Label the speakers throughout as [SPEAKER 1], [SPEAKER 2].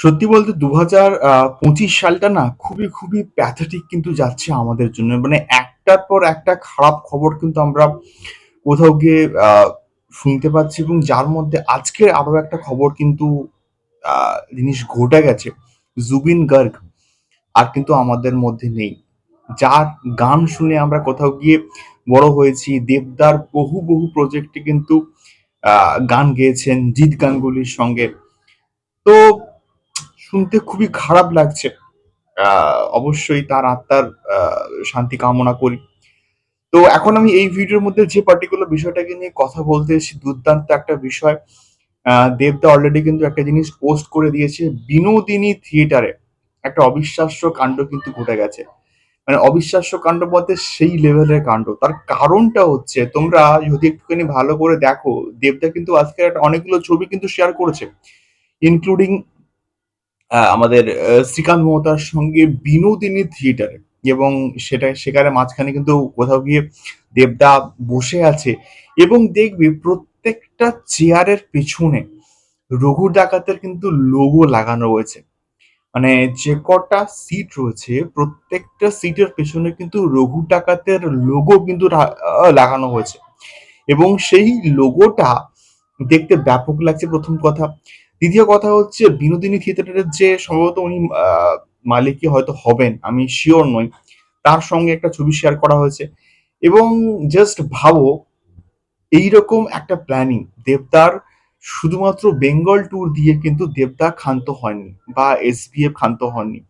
[SPEAKER 1] সত্যি বলতে দু হাজার পঁচিশ সালটা না খুবই খুবই প্যাথেটিক কিন্তু যাচ্ছে আমাদের জন্য। মানে একটার পর একটা খারাপ খবর কিন্তু আমরা কোথাও গিয়ে শুনতে পাচ্ছি এবং যার মধ্যে আজকে আরও একটা খবর কিন্তু জিনিস ঘটে গেছে। জুবিন গার্গ আর কিন্তু আমাদের মধ্যে নেই। যার গান শুনে আমরা কোথাও গিয়ে বড় হয়েছি। দেবদার বহু বহু প্রজেক্টে কিন্তু গান গেয়েছেন জিৎ গাঙ্গুলির সঙ্গে। তো শুনতে খুবই খারাপ লাগছে। অবশ্যই তার আত্মার শান্তি কামনা করি। তো এখন আমি এই ভিডিওর মধ্যে যে পার্টিকুলার বিষয়টাকে নিয়ে কথা বলতে এসেছি, দুর্দান্ত একটা বিষয়। দেবদা অলরেডি কিন্তু একটা জিনিস পোস্ট করে দিয়েছে, বিনোদিনী থিয়েটারে একটা অবিশ্বাস্য কাণ্ড কিন্তু ঘটে গেছে। মানে অবিশ্বাস্য কাণ্ড বলতে সেই লেভেলের কাণ্ড। তার কারণটা হচ্ছে, তোমরা যদি একটুখানি ভালো করে দেখো, দেবদা কিন্তু আজকে একটা অনেকগুলো ছবি কিন্তু শেয়ার করেছে। ইনক্লুডিং আমাদের শ্রীকান্ত মমতার সঙ্গে বিনোদিনী থিয়েটারে। এবং সেটা, সেখানে মাঝখানে কিন্তু কোথাও গিয়ে দেবদা বসে আছে এবং দেখবি প্রত্যেকটা চেয়ারের পেছনে রঘু ডাকাতের কিন্তু লোগো লাগানো রয়েছে। মানে যে কটা সিট রয়েছে, প্রত্যেকটা সিটের পেছনে কিন্তু রঘু ডাকাতের লোগো কিন্তু লাগানো হয়েছে। এবং সেই লোগোটা দেখতে ব্যাপক লাগছে প্রথম কথা। দ্বিতীয় কথা হচ্ছে বিনোদিনী থিয়েটারের যে সম্ভবত উনি মালিকই হয়তো হবেন আমি শিওর নই। তার সঙ্গে একটা ছবি শেয়ার করা হয়েছে। এবং জাস্ট ভাবো এইরকম একটা প্ল্যানিং দেবদার শুধুমাত্র বেঙ্গল ট্যুর দিয়ে কিন্তু দেবদা ক্ষান্ত হয়নি বা এসবিএফ ক্ষান্ত হননি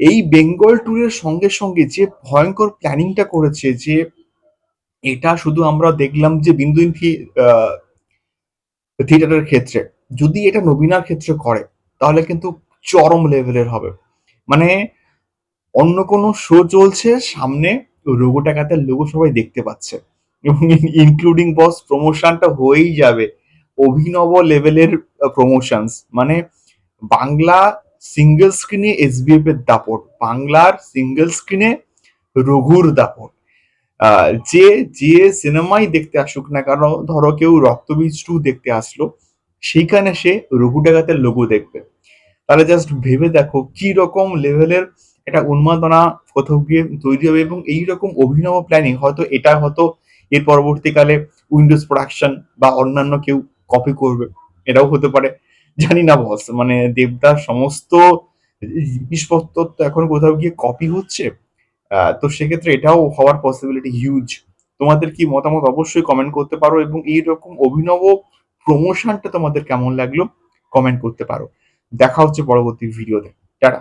[SPEAKER 1] এই বেঙ্গল ট্যুরের সঙ্গে সঙ্গে যে ভয়ঙ্কর প্ল্যানিংটা করেছে যে এটা শুধু আমরা দেখলাম যে বিনোদিনী আহ, থিয়েটারের ক্ষেত্রে। যদি এটা নবীনার ক্ষেত্রে করে, তাহলে কিন্তু চরম লেভেলের হবে। মানে অন্য কোনো শো চলছে, সামনে রোগো টাকাতের লোগো সবাই দেখতে পাচ্ছে। এবং ইনক্লুডিং বস প্রমোশনটা হয়েই যাবে। অভিনব লেভেলের প্রমোশনস মানে বাংলা সিঙ্গেল স্ক্রিনে এসবিএফ এর দাপট, বাংলার সিঙ্গেল স্ক্রিনে রঘুর দাপট। যে যে সিনেমাই দেখতে আসুক না কেন, ধরো কেউ রক্তবীজ টু দেখতে আসলো, সেইখানে সে রঘু ডাকাতের লোগো দেখবে। তাহলে জাস্ট ভেবে দেখো কি রকম লেভেলের একটা উন্মাদনা কোথাও গিয়ে তৈরি হবে এবং এই রকম অভিনব প্ল্যানিং হয়তো এটা হয়তো এর পরবর্তীকালে উইন্ডোজ প্রোডাকশন বা অন্যান্য কেউ কপি করবে। এটাও হতে পারে। জানি না বস মানে দেবদার সমস্ত জিনিসপত্র তো এখন কোথাও গিয়ে কপি হচ্ছে? তো সেক্ষেত্রে এটাও হওয়ার পসিবিলিটি হিউজ তোমাদের কি মতামত অবশ্যই কমেন্ট করতে পারো এবং এইরকম অভিনব প্রমোশনটা তোমাদের কেমন লাগল কমেন্ট করতে পারো। দেখা হচ্ছে পরবর্তী ভিডিওতে টাটা।